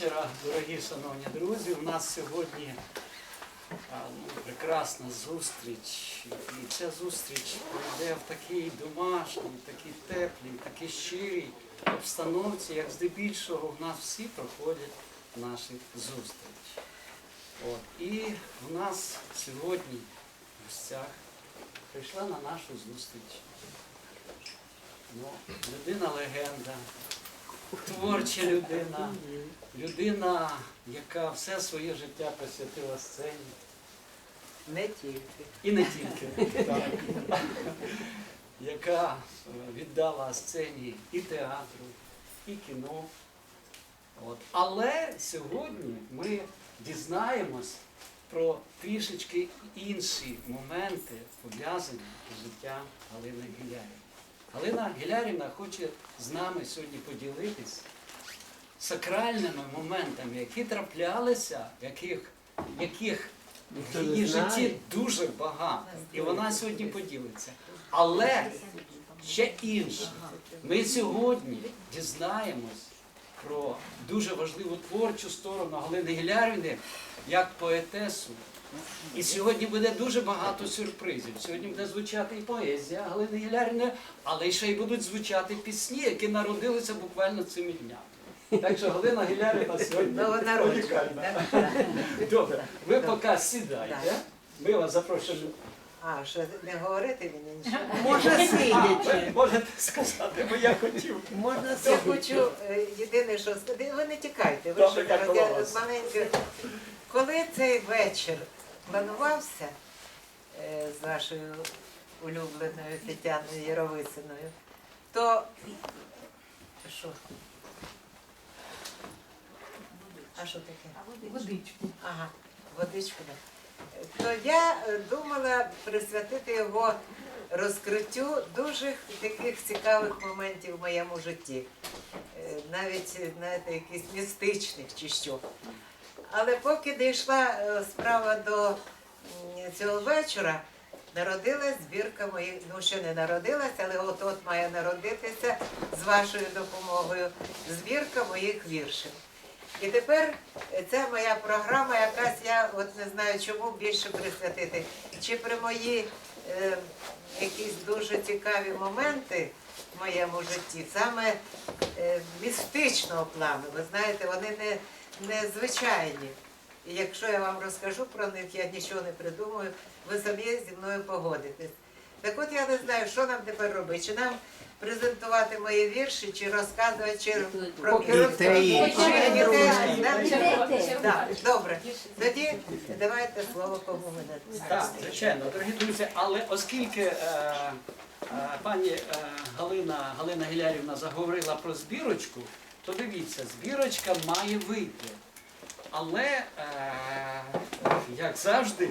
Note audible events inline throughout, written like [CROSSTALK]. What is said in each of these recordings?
вечора, дорогі шановні друзі. У нас сьогодні ну, прекрасна зустріч. І ця зустріч пройде в такій домашній, такій теплій, такій щирій обстановці, як здебільшого в нас всі проходять наші зустрічі. От. І в нас сьогодні в гостях прийшла на нашу зустріч. Ну, людина легенда, творча людина, людина, яка все своє життя присвятила сцені. Не тільки. І не тільки, так. яка е, віддала сцені і театру, і кіно. От. Але сьогодні ми дізнаємось про трішечки інші моменти, пов'язані з життям Галини Гілярівни. Галина Гілярівна хоче з нами сьогодні поділитись сакральними моментами, які траплялися, яких, яких в її житті дуже багато. І вона сьогодні поділиться. Але ще інше. Ми сьогодні дізнаємось про дуже важливу творчу сторону Галини Гілярівни як поетесу. І сьогодні буде дуже багато сюрпризів. Сьогодні буде звучати і поезія Галини Гілярівни, але ще й будуть звучати пісні, які народилися буквально цими днями. Так що Галина Гілярівна [LAUGHS] сьогодні унікальна. [LAUGHS] Добре, ви поки сідайте. Ми вас запрошуємо. А, що не говорити мені нічого? [LAUGHS] Можна А, сидячи. можете сказати, бо я хотів. Можна Я хочу е, єдине, що сказати, ви не тікайте, ви Добре, що маленьке. Коли цей вечір планувався е, з вашою улюбленою Тетяною Яровициною, то що? А що таке? Водичку. Ага, водичку. да. То я е, думала присвятити його розкриттю дуже таких цікавих моментів в моєму житті. Е, Навіть, знаєте, якихось містичних чи що. Але поки дійшла е, справа до цього вечора, народилась збірка моїх, ну ще не народилась, але от-от має народитися з вашою допомогою збірка моїх віршів. І тепер це моя програма, якась я от не знаю, чому більше присвятити. Чи при мої е, якісь дуже цікаві моменти в моєму житті, саме е, містичного плану. Ви знаєте, вони не, не звичайні. І якщо я вам розкажу про них, я нічого не придумаю, ви самі зі мною погодитесь. Так от я не знаю, що нам тепер робити. Чи нам презентувати мої вірші, чи розказувати чи про? Да, Добре. Тоді давайте слово кому мене. Так, звичайно, дорогі друзі, але оскільки е, е, пані е, Галина, Галина Гілярівна заговорила про збірочку, то дивіться, збірочка має вийти. Але, е, як завжди,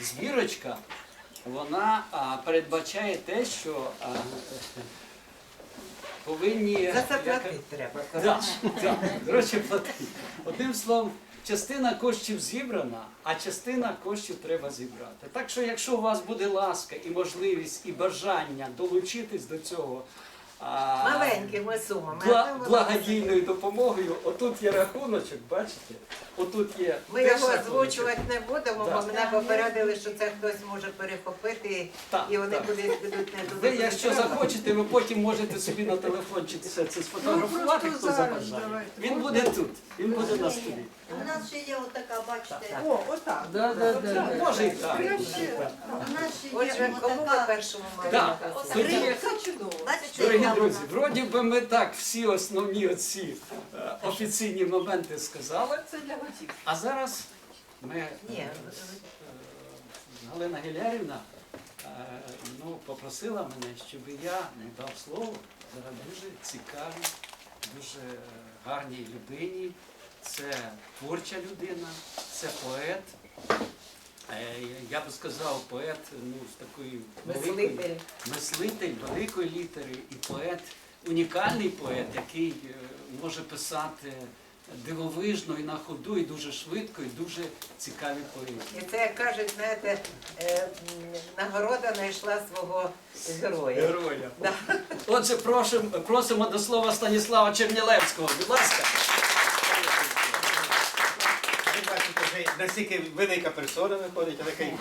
збірочка вона а, передбачає те, що а, повинні. За це платити треба. Да, да, платити. Одним словом, частина коштів зібрана, а частина коштів треба зібрати. Так що, якщо у вас буде ласка і можливість, і бажання долучитись до цього а, Маленькими сумами. бла- благодійною допомогою, отут є рахуночок, бачите? Отут є. Ми теж його рахуночок. озвучувати не будемо, Да. бо мене попередили, що це хтось може перехопити, Так, і вони так. кудись підуть не туди. Ви, куди якщо треба. захочете, ви потім можете собі на телефончик все це сфотографувати, Ну, хто забажає. давайте. Він буде тут, він буде на столі. У нас ще є отака, бачите, О, отак. Да, да, да, да. Може і так. Красиво. у нас ще Отже, кому ми отака першому маємо Так, показати? тоді, Це чудово. Дорогі друзі, вроді би ми так всі основні оці е, офіційні моменти сказали, Це для готівки. а зараз ми, е, Ні, е, Галина Гілярівна е, ну, попросила мене, щоб я не дав слово зараз дуже цікавій, дуже гарній людині. Це творча людина, це поет. Е, Я би сказав, поет ну, з такої великої Мислитель. великої літери і поет, унікальний поет, який е, може писати дивовижно і на ходу, і дуже швидко, і дуже цікаві поезії. І це, як кажуть, знаєте, е, нагорода знайшла свого героя. Героя. Да. Отже, просимо, просимо до слова Станіслава Чернілевського. Будь ласка. вже настільки велика персона виходить, а така і.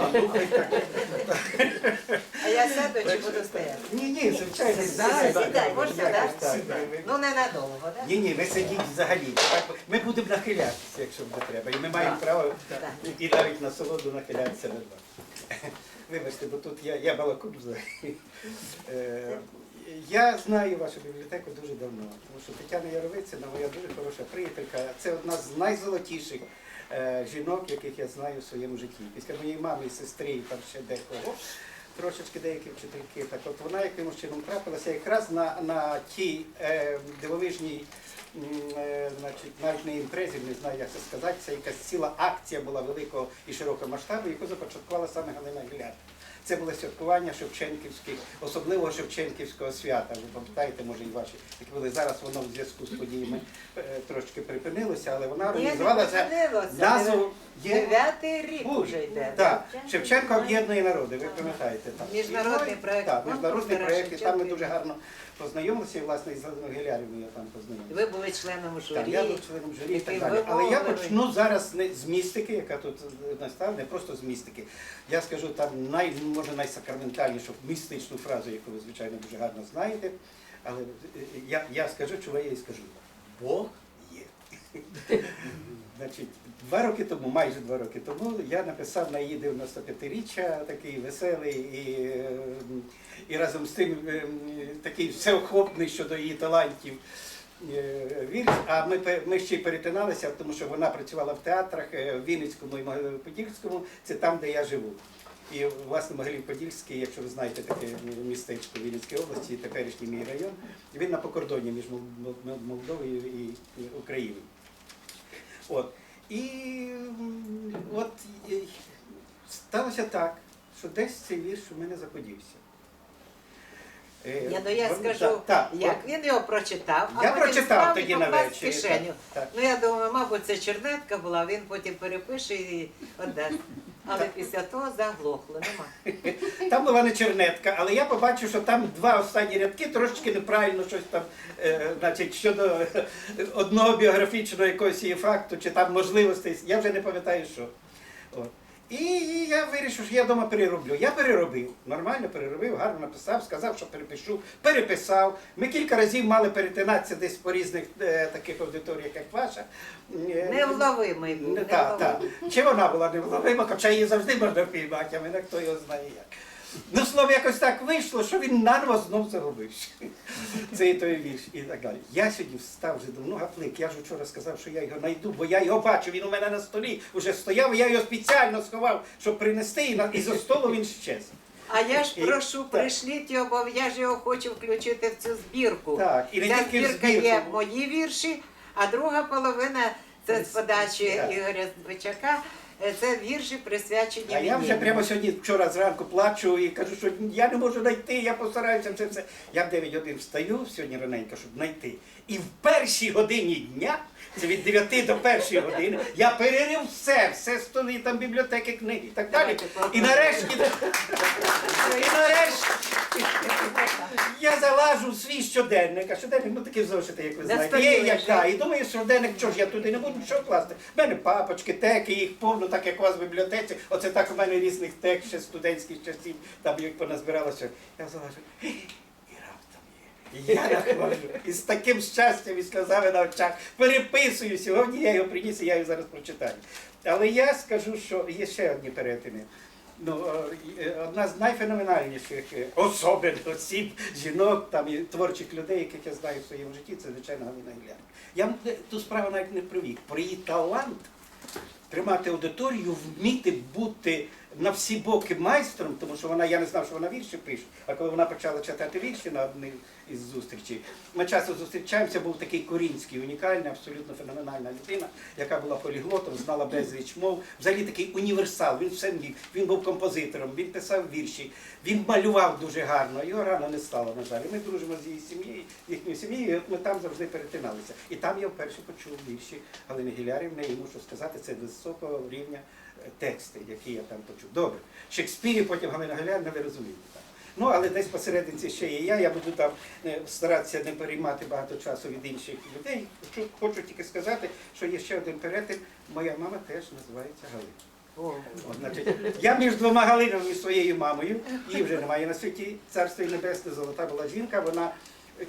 А я сяду чи буду стояти? Ні, ні, звичайно. Сідай, сідай, можна, так, Ну ненадовго, так? Ні, ні, ви сидіть взагалі. Ми будемо нахилятися, якщо буде треба. І ми маємо право і навіть на солоду нахилятися над вами. Вибачте, бо тут я, я балакун взагалі. Е, Я знаю вашу бібліотеку дуже давно, тому що Тетяна Яровицина, моя дуже хороша приятелька. Це одна з найзолотіших жінок, яких я знаю в своєму житті. Після моєї мами сестри, і там ще декого, трошечки деякі вчительки. Так от вона якимось чином трапилася якраз на, на тій е, дивовижній е, значить, навіть не імпрезі, не знаю, як це сказати, це якась ціла акція була великого і широкого масштабу, яку започаткувала саме Галина Гіляр. Це було святкування Шевченківських, особливого Шевченківського свята. Ви пам'ятаєте, може, і ваші, які були зараз воно в зв'язку з подіями е, трошки припинилося, але вона Ні, не організувала це назву. Дев'ятий рік вже йде. Так, Шевченко об'єднує народи, ви пам'ятаєте. так. Міжнародний проект, Так, міжнародний проєкт, і там ми дуже гарно познайомилися, і власне із Гілярівною я там познайомився. Ви були членом Так, я був членом журі і так далі. Але я почну зараз не з містики, яка тут настала, не просто з містики. Я скажу там най, може найсакраментальнішу містичну фразу, яку ви, звичайно, дуже гарно знаєте. Але я, я скажу, чого я їй скажу. Бог є. [LAUGHS] Значить, два роки тому, майже два роки тому, я написав на її 95-річчя, такий веселий і, е, і разом з тим е, такий всеохопний щодо її талантів е, вірш. А ми, ми ще й перетиналися, тому що вона працювала в театрах е, в Вінницькому і Могилів-Подільському, це там, де я живу. І власне Могилів-Подільський, якщо ви знаєте таке містечко Вінницької області, теперішній мій район, він на покордоні між Мол- Мол- Молдовою і Україною. От. І от е, сталося так, що десь цей вірш у мене заподівся. Е, Я, ну, я скажу, так, так, як от він його прочитав, а Я потім прочитав тоді на кишеню. так, так. Ну я думаю, мабуть, це чернетка була, він потім перепише і віддасть. Але після того заглохло, нема. [LAUGHS] Там була не чернетка, але я побачив, що там два останні рядки трошечки неправильно щось там, е, значить, щодо е, одного біографічного якогось її факту, чи там можливостей, я вже не пам'ятаю що. От. І я вирішив, що я вдома перероблю. Я переробив, нормально переробив, гарно написав, сказав, що перепишу, переписав. Ми кілька разів мали перетинатися десь по різних е, таких аудиторіях, як ваша. невловими Невловимий був, не, та, та. Чи вона була невловима, хоча її завжди можна впіймати, а мене хто його знає як. Ну, слово, якось так вийшло, що він наново знов заробив. Цей той вірш і так далі. Я сьогодні встав вже давно гаплик. Я ж вчора сказав, що я його знайду, бо я його бачу, він у мене на столі вже стояв, я його спеціально сховав, щоб принести, і, на, і за столу він щез. А я ж прошу, пришліть його, бо я ж його хочу включити в цю збірку. Так, і не Ця тільки в збірка збірку. є мої вірші, а друга половина це з подачі. Ігоря Звичака. Е, Це вірші присвячені А я вже прямо сьогодні вчора зранку плачу і кажу, що я не можу знайти, я постараюся все це. Я в 9 годин встаю сьогодні раненько, щоб знайти. І в першій годині дня, це від 9 до першої години, я перерив все, все столи, там бібліотеки, книги і так далі. І нарешті, і нарешті я залажу в свій щоденник, а щоденник, ну такі зошити, як ви знаєте, є як лежить. і думаю, щоденник, що ж я туди не буду що класти. У мене папочки, теки, їх повно, так як у вас в бібліотеці. Оце так у мене різних тек ще студентських часів, там як поназбиралося. Я залажу. І раптом є. І я [LAUGHS] нахожу. І з таким щастям і сльозами на очах переписую. Сьогодні я його приніс, і я його зараз прочитаю. Але я скажу, що є ще одні перетини. Ну, е, е, одна з найфеноменальніших е, особин, осіб, жінок там, і творчих людей, яких я знаю в своєму житті, це звичайно Галина Гілян. Я ту справу навіть не привік. Про її талант тримати аудиторію, вміти бути на всі боки майстром, тому що вона, я не знав, що вона вірші пише, а коли вона почала читати вірші на одній із зустрічей, ми часто зустрічаємося, був такий корінський, унікальний, абсолютно феноменальна людина, яка була поліглотом, знала безліч мов, взагалі такий універсал, він все міг, він був композитором, він писав вірші, він малював дуже гарно, його рано не стало, на жаль. Ми дружимо з її сім'єю, їхньою сім'єю, ми там завжди перетиналися. І там я вперше почув вірші Галини Гілярівни, і мушу сказати, це високого рівня тексти, які я там почув. Добре. Шекспір і потім Галина Гілярівна, ви розумієте. Так. Ну, але десь посерединці ще є я. Я буду там е, старатися не переймати багато часу від інших людей. Хочу, хочу тільки сказати, що є ще один перетин. Моя мама теж називається Галина. О, От, значить, я між двома Галинами і своєю мамою, її вже немає на світі, царство і небесне, золота була жінка. Вона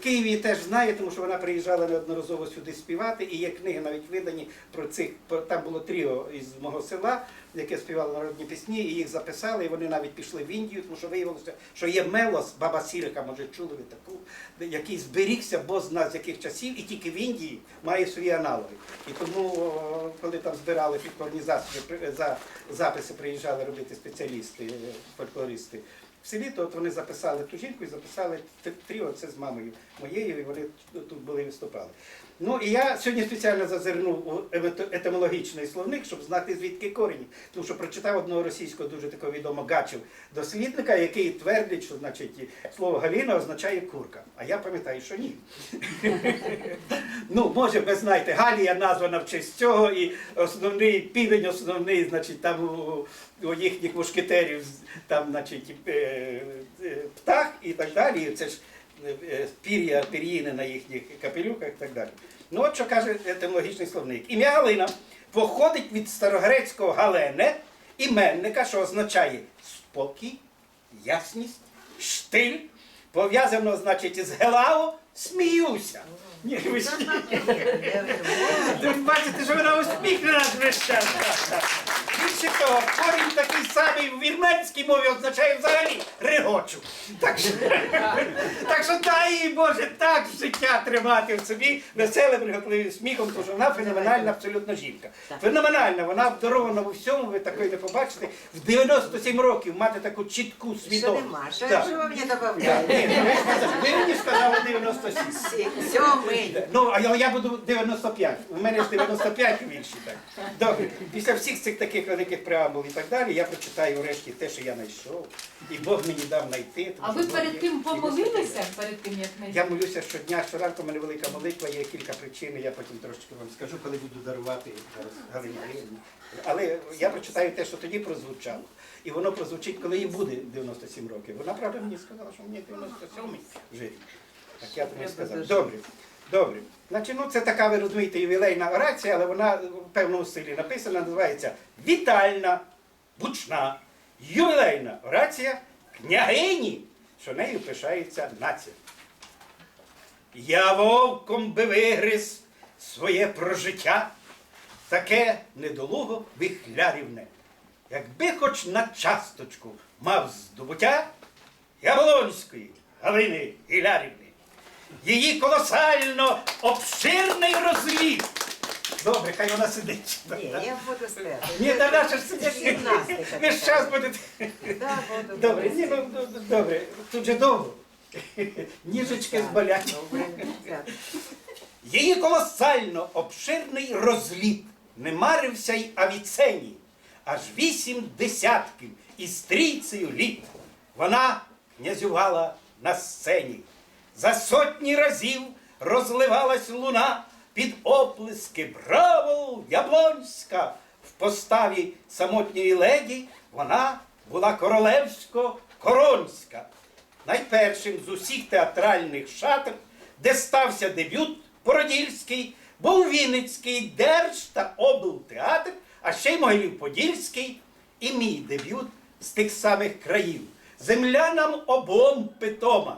Київ її теж знає, тому що вона приїжджала неодноразово сюди співати, і є книги навіть видані про цих. Там було тріо із мого села, яке співало народні пісні, і їх записали, і вони навіть пішли в Індію, тому що виявилося, що є мелос, баба Сірика, може чули ви таку, який зберігся, бо з яких часів, і тільки в Індії має свої аналоги. І тому, коли там збирали підкорні засоби, за записи приїжджали робити спеціалісти, е, фольклористи. В селі, от вони записали ту жінку і записали тріо, це з мамою моєю, і вони тут були і виступали. Ну і я сьогодні спеціально зазирнув у етимологічний словник, щоб знати звідки корені. Тому що прочитав одного російського дуже такого відомого гачів дослідника, який твердить, що значить слово Галіна означає курка. А я пам'ятаю, що ні. Ну, може, ви знаєте, Галія названа в честь цього, і основний півень, основний, значить, там у, їхніх мушкетерів, там, значить, е, е, птах і так далі. Це ж пір'я, пір'їни на їхніх капелюках і так далі. Ну, от що каже етимологічний словник. Ім'я Галина походить від старогрецького галене, іменника, що означає спокій, ясність, штиль, пов'язано, значить, із Гелао, сміюся. Ні, ви ви бачите, що вона усміхнена весь час. Більше того, корінь такий самий в вірменській мові означає взагалі регочу. Так що, [LAUGHS] так що дай їй Боже так життя тримати в собі веселим, приготливим сміхом, тому що вона феноменальна абсолютно жінка. Феноменальна, вона обдарована у всьому, ви такої не побачите. В 97 років мати таку чітку що свідомість. Що, Так. що ви мені додаєте? ні, ну, ви сказали, ви мені сказали 97. Сьомий. Ну, а я, я буду 95. У мене ж 95 вірші. Так. Добре. Після всіх цих таких великих преамбул і так далі, я прочитаю врешті те, що я знайшов. І Бог мені дав знайти. тому А що ви перед тим помолилися, перед тим як не Я молюся щодня, щоранку у мене велика молитва, є кілька причин, я потім трошки вам скажу, коли буду дарувати зараз Галині Галині. Але я прочитаю те, що тоді прозвучало. І воно прозвучить, коли їй буде 97 років. Вона правда мені сказала, що мені 97 вже. Так я тобі сказав. Добре. Добре. Значить, ну це така, ви розумієте, ювілейна орація, але вона в певному стилі написана, називається Вітальна, бучна, ювілейна орація княгині, що нею пишається нація. Я вовком би вигриз своє прожиття, таке недолуго вихлярівне. Якби хоч на часточку мав здобуття Яблонської Галини Гілярівни, її колосально обширний розліт. Добре, хай вона сидить. Ні, я буду стояти. Ні, та наша ж сидить. гімнастика Ви ж така. час будете. Да, буду. Добре, ні, ну д- д- добре, тут же довго. Ніжечки зболять. Добре, так. Її колосально обширний розліт не марився й Авіцені, аж вісім десятків із трійцею літ. Вона князювала на сцені. За сотні разів розливалась луна під оплески Браво, Яблонська! В поставі самотньої леді вона була королевсько-коронська. Найпершим з усіх театральних шатр, де стався дебют Породільський, був Вінницький Держ та облтеатр, а ще й Могилів-Подільський і мій дебют з тих самих країв. Земля нам обом питома.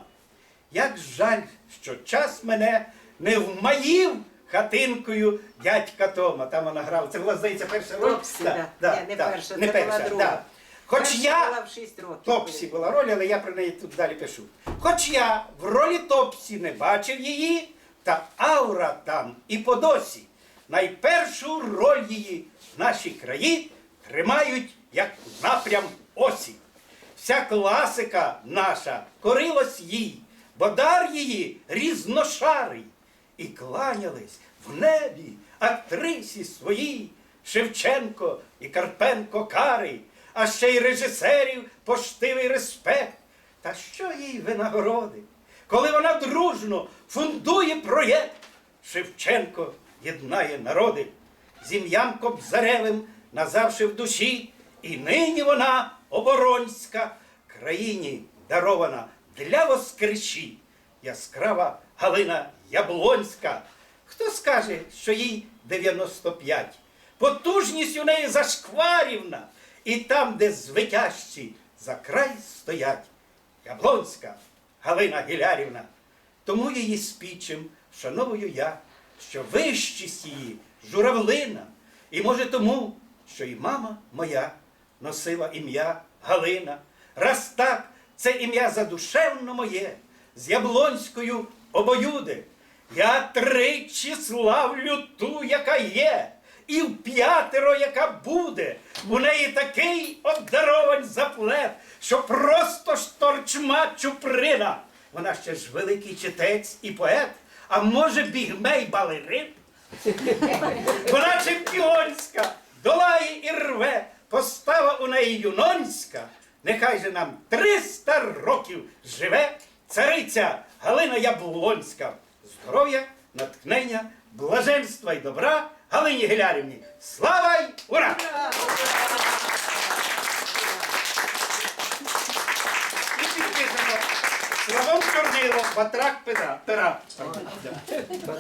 Як жаль, що час мене не вмаїв хатинкою дядька Тома. Там вона грала. Це була, здається, перша роль. Топсі, да. Ні, не перша, це була друга. да. Хоч Перша я була в 6 років. Топсі була роль, але я про неї тут далі пишу. Хоч я в ролі Топсі не бачив її, та аура там і по досі. Найпершу роль її в нашій краї тримають як напрям осі. Вся класика наша корилась їй, бо дар її різношарий. І кланялись в небі актрисі своїй Шевченко і Карпенко Карий, а ще й режисерів поштивий респект. Та що їй винагороди, коли вона дружно фундує проєкт? Шевченко єднає народи з ім'ям Кобзаревим назавши в душі, і нині вона оборонська країні дарована для воскреші. Яскрава Галина Яблонська. Хто скаже, що їй 95? Потужність у неї зашкварівна, і там, де звитящі за край стоять. Яблонська Галина Гілярівна. Тому її спічем вшановую я, що вищість її журавлина, і може тому, що і мама моя носила ім'я Галина. Раз так, це ім'я задушевно моє, з Яблонською обоюде. Я тричі славлю ту, яка є, і в п'ятеро, яка буде. У неї такий обдаровань заплет, що просто ж торчма чуприна. Вона ще ж великий читець і поет, а може бігмей балерин? Вона чемпіонська, долає і рве, постава у неї юнонська. Нехай же нам 300 років живе цариця Галина Яблонська. Здоров'я, натхнення, блаженства й добра Галині Гілярівні. Слава й ура! І Славон Чорнило, батрак пера. пера.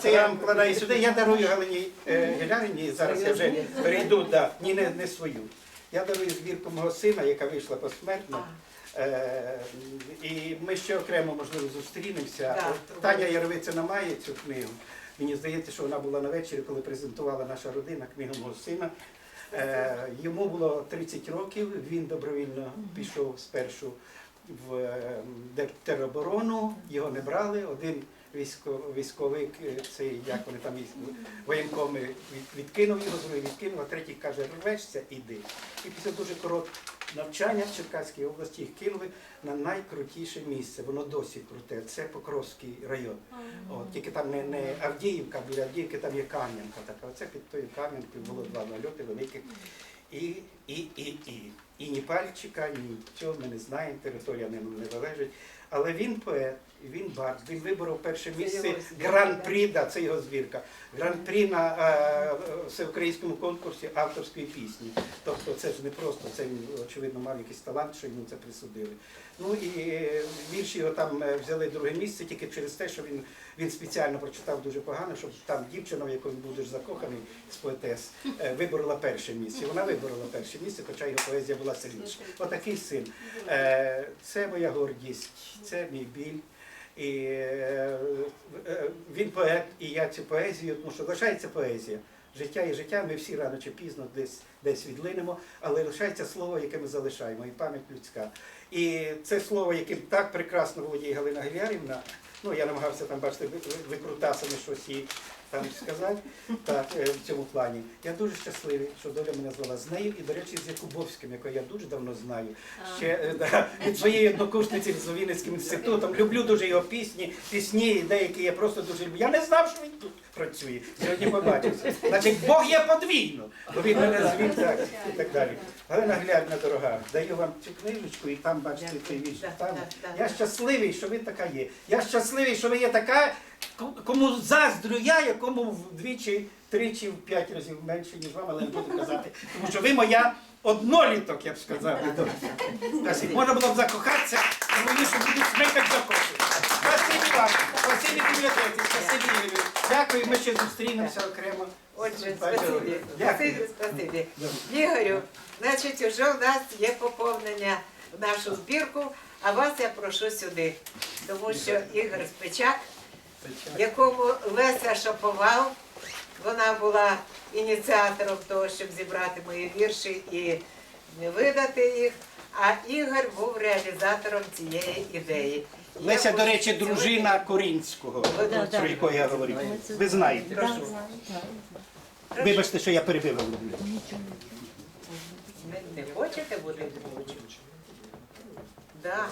Це я вам вкладаю сюди. Я дарую Галині е, Гілярівні, зараз я вже перейду, да, ні, не, не свою. Я дарую збірку мого сина, яка вийшла посмертно. Е, і ми ще окремо, можливо, зустрінемося. От Таня Яровицина має цю книгу. Мені здається, що вона була на вечорі, коли презентувала наша родина книгу мого сина. Е, йому було 30 років, він добровільно пішов спершу в е, тероборону, його не брали. Один військовик, е, цей, як вони там воєнкоми відкинув його, другий відкинув, а третій каже, рвешся, іди. І після дуже короткого навчання в Черкаській області їх кинули на найкрутіше місце. Воно досі круте. Це Покровський район. От, тільки там не, не Авдіївка, біля Авдіївки там є Кам'янка така. Оце під тою Кам'янкою було два нальоти великих. І, і, і, і. І ні пальчика, ні цього ми не знаємо, територія не, не залежить. Але він поет, він бард, він виборов перше місце гран-прі, да, це його збірка. Гран-прі на е, всеукраїнському конкурсі авторської пісні. Тобто це ж не просто, це він, очевидно, мав якийсь талант, що йому це присудили. Ну і е, вірші його там е, взяли друге місце тільки через те, що він, він спеціально прочитав дуже погано, щоб там дівчина, в яку він був дуже закоханий з поетес, е, виборола перше місце. Вона виборола перше місце, хоча його поезія була сильніша. Отакий син. Е, Це моя гордість, це мій біль. І е, е, він поет, і я цю поезію, тому що лишається поезія. Життя і життя, ми всі рано чи пізно десь, десь відлинемо, але лишається слово, яке ми залишаємо, і пам'ять людська. І це слово, яким так прекрасно володіє Галина Гілярівна, ну я намагався там, бачити ви- ви- викрутасами щось їй там сказати так, е, в цьому плані. Я дуже щасливий, що доля мене звела з нею, і, до речі, з Якубовським, якого я дуже давно знаю. Ще е, да, від своєї однокурсниці з Вінницьким інститутом. Люблю дуже його пісні, пісні, деякі я просто дуже люблю. Я не знав, що він тут працює. Сьогодні побачився. Значить, Бог є подвійно, бо він мене звів так і так далі. Галина Глядна, дорога, даю вам цю книжечку і там бачите цей вірш. Я щасливий, що ви така є. Я щасливий, що ви є така, кому заздрю я, якому вдвічі, тричі, в п'ять разів менше, ніж вам, але не буду казати. Тому що ви моя одноліток, я б сказав. Можна було б закохатися, мені що будуть смикати закохати. Спасибі вам, спасибі бібліотеці, спасибі Ігорю. Дякую, ми ще зустрінемося окремо. Отже, спасибі. Спасибі, спасибі. Ігорю, значить, вже у нас є поповнення в нашу збірку, а вас я прошу сюди, тому що Ігор Спичак, якому Леся Шаповал, вона була ініціатором того, щоб зібрати мої вірші і видати їх, а Ігор був реалізатором цієї ідеї. Я Леся, до речі, дружина Корінського, про якого я говорив. Ви знаєте. Прошу. Вибачте, що я перебив. Не, не хочете бути ведучим? Да.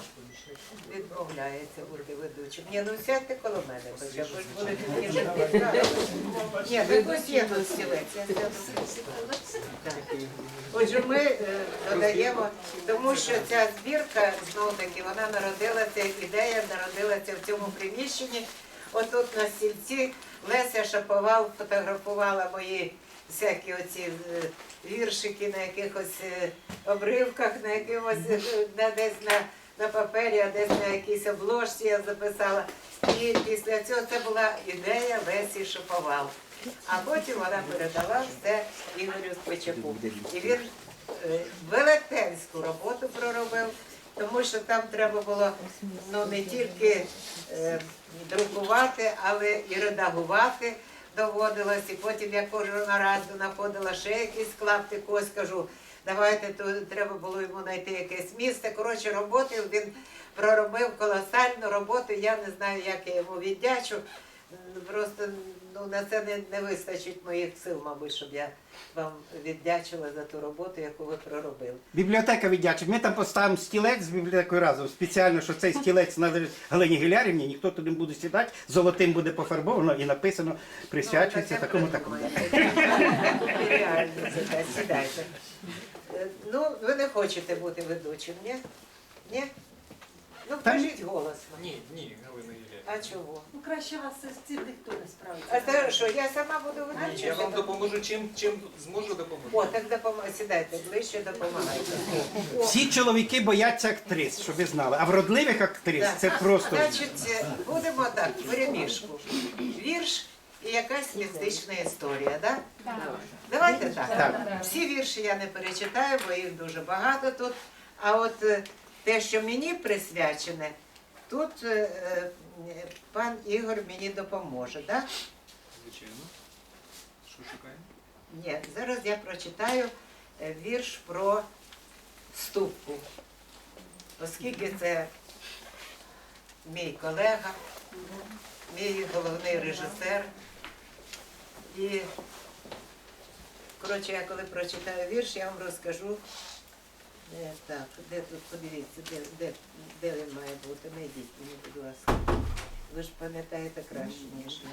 Відмовляється бути ведучим. Ні, ну сядьте коло мене, хоча б ви ж підказувати. Ні, ви тут є тут стілець. я сяду. Отже, ми е, додаємо, тому що ця збірка, знову таки, вона народилася, ідея народилася в цьому приміщенні. Отут на стільці Леся Шаповал фотографувала мої всякі оці е, віршики на якихось е, обривках, на якимось е, на десь на на папері, а десь на якійсь обложці я записала. І після цього це була ідея Лесі Шиповал. А потім вона передала все Ігорю Спичаку. І він е, велетенську роботу проробив, тому що там треба було ну, не тільки е, друкувати, але і редагувати доводилось. І потім я кожного разу знаходила ще якийсь клаптик, ось кажу, давайте тут треба було йому знайти якесь місце. Коротше, роботи він проробив колосальну роботу. Я не знаю, як я йому віддячу. Просто ну, на це не, не вистачить моїх сил, мабуть, щоб я вам віддячила за ту роботу, яку ви проробили. Бібліотека віддячить. Ми там поставимо стілець з бібліотекою разом. Спеціально, що цей стілець належить Галині Гілярівні, ніхто туди не буде сідати, золотим буде пофарбовано і написано присвячується Ну, такому такому. Сідайте. Е, Ну, ви не хочете бути ведучим, ні? Ні? Ну, кажіть голосно. Ні, ні, Галина Юрія. А чого? Ну краще вас з цим ніхто не справиться. А це що, я сама буду Ні, ведучим? я вам допоможу, чим, чим зможу допоможу. О, так допомагайте, сідайте ближче, допомагайте. Всі чоловіки бояться актрис, щоб ви знали. А вродливих актрис це просто. Значить, е, будемо так, в переміжку. Вірш і якась містична історія, так? Так. Давайте так. Так. Всі вірші я не перечитаю, бо їх дуже багато тут. А от е, те, що мені присвячене, тут е, е, пан Ігор мені допоможе, так? Звичайно. Що шукаємо? Ні, зараз я прочитаю вірш про ступку. Оскільки це мій колега, мій головний режисер. І, коротше, я коли прочитаю вірш, я вам розкажу. Е, Так, де тут, подивіться, де, де, де він має бути. Не йдіть мені, будь ласка. Ви ж пам'ятаєте краще, ніж я.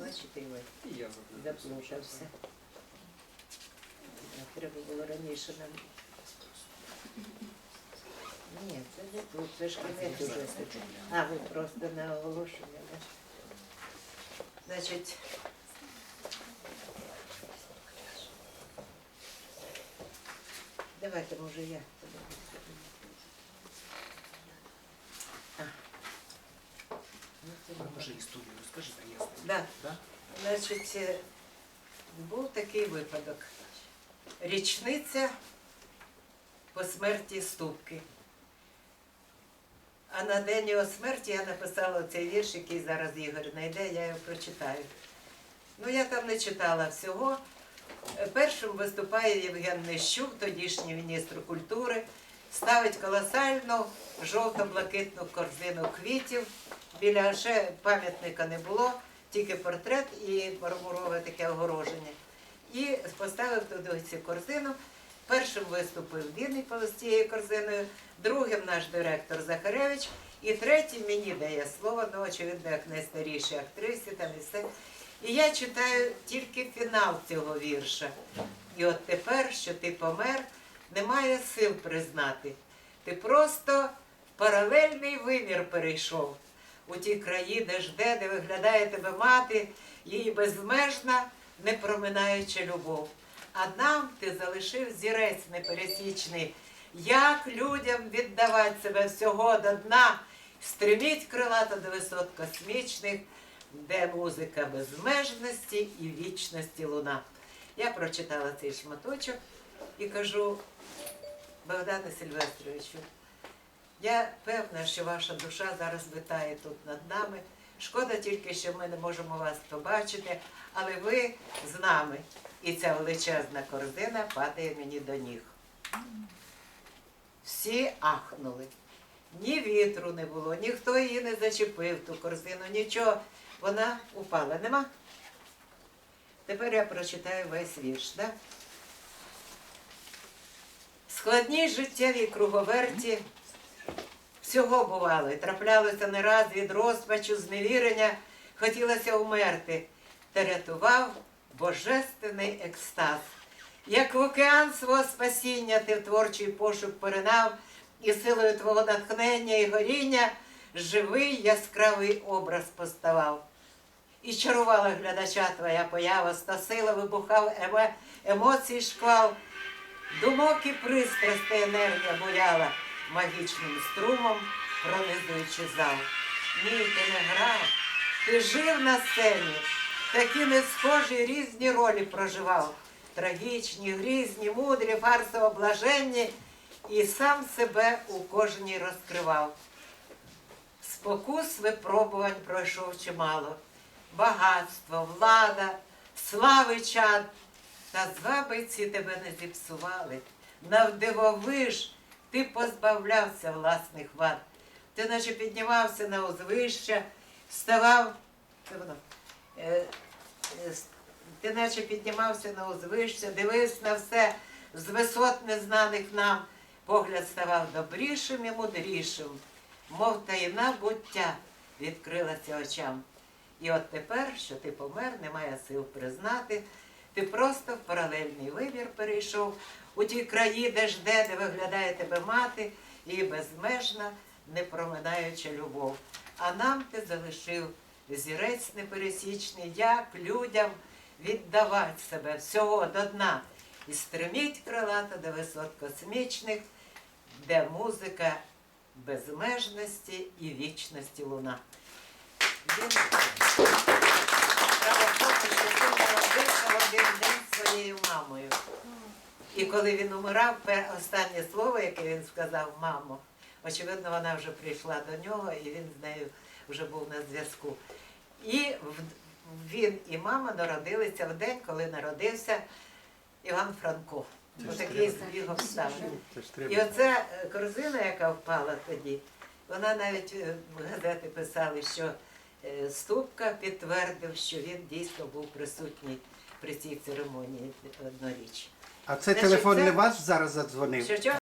Бачите, заплутався. Треба було раніше нам. Ні, це не тут, це ж кінець уже. А, ви просто на оголошення, да? Значить. Давайте, може, я. А. Ну, це не може історію розкажи, ясно. Да. Да? Значить, е, був такий випадок. Річниця по смерті Ступки. А на день його смерті я написала цей вірш, який зараз Ігор знайде, я його прочитаю. Ну, я там не читала всього. Першим виступає Євген Нещук, тодішній міністр культури, ставить колосальну жовто-блакитну корзину квітів. Біля ще пам'ятника не було, тільки портрет і мармурове таке огороження. І поставив туди цю корзину. Першим виступив він з цією корзиною, другим наш директор Захаревич, і третім мені дає слово, ну, очевидно, як найстарішій актрисі, там і все. І я читаю тільки фінал цього вірша. І от тепер, що ти помер, немає сил признати. Ти просто паралельний вимір перейшов у ті краї, де жде, де виглядає тебе мати, її безмежна, не проминаюча любов. А нам ти залишив зірець непересічний. Як людям віддавати себе всього до дна, стриміть крилата до висот космічних, де музика безмежності і вічності луна. Я прочитала цей шматочок і кажу, Богдане Сильвестровичу, я певна, що ваша душа зараз витає тут над нами. Шкода тільки, що ми не можемо вас побачити, але ви з нами. І ця величезна корзина падає мені до ніг. Всі ахнули. Ні вітру не було, ніхто її не зачепив, ту корзину, нічого. Вона упала. Нема? Тепер я прочитаю весь вірш. Да? Складній життєвій круговерті всього бувало, і траплялося не раз від розпачу, зневірення, хотілося умерти, та рятував божественний екстаз. Як в океан свого спасіння ти в творчий пошук поринав, і силою твого натхнення і горіння живий яскравий образ поставав. І чарувала глядача твоя поява, стасила, вибухав еме, емоцій шквал. Думок і пристрасти енергія буяла магічним струмом, пронизуючи зал. Ні, ти не грав, ти жив на сцені, такі не схожі різні ролі проживав. Трагічні, грізні, мудрі, фарсово блаженні, і сам себе у кожній розкривав. Спокус випробувань пройшов чимало. Багатство, влада, слави чад, та звабиці тебе не зіпсували. Навдивовиж ти позбавлявся власних вад. Ти наче піднімався на узвище, ставав. Це воно. Е, е, ти наче піднімався на узвище, дивився на все з висот незнаних нам. Погляд ставав добрішим і мудрішим, мов таїна буття відкрилася очам. І от тепер, що ти помер, немає сил признати, ти просто в паралельний вибір перейшов у ті краї, де жде, де виглядає тебе мати, і безмежна, непроминаюча любов. А нам ти залишив зірець непересічний, як людям віддавати себе всього до дна. І стреміть крилата до висот космічних, де музика безмежності і вічності луна. Він народився в один день своєю мамою. І коли він умирав, останнє слово, яке він сказав, мамо, очевидно, вона вже прийшла до нього, і він з нею вже був на зв'язку. І він і мама народилися в день, коли народився Іван Франко. Отакий збіг обставин. І оця е, корзина, яка впала тоді, вона навіть е, газети писали, що е, Ступка підтвердив, що він дійсно був присутній при цій церемонії одноріч. А це Значить, телефон це- не ваш зараз задзвонив? Що що?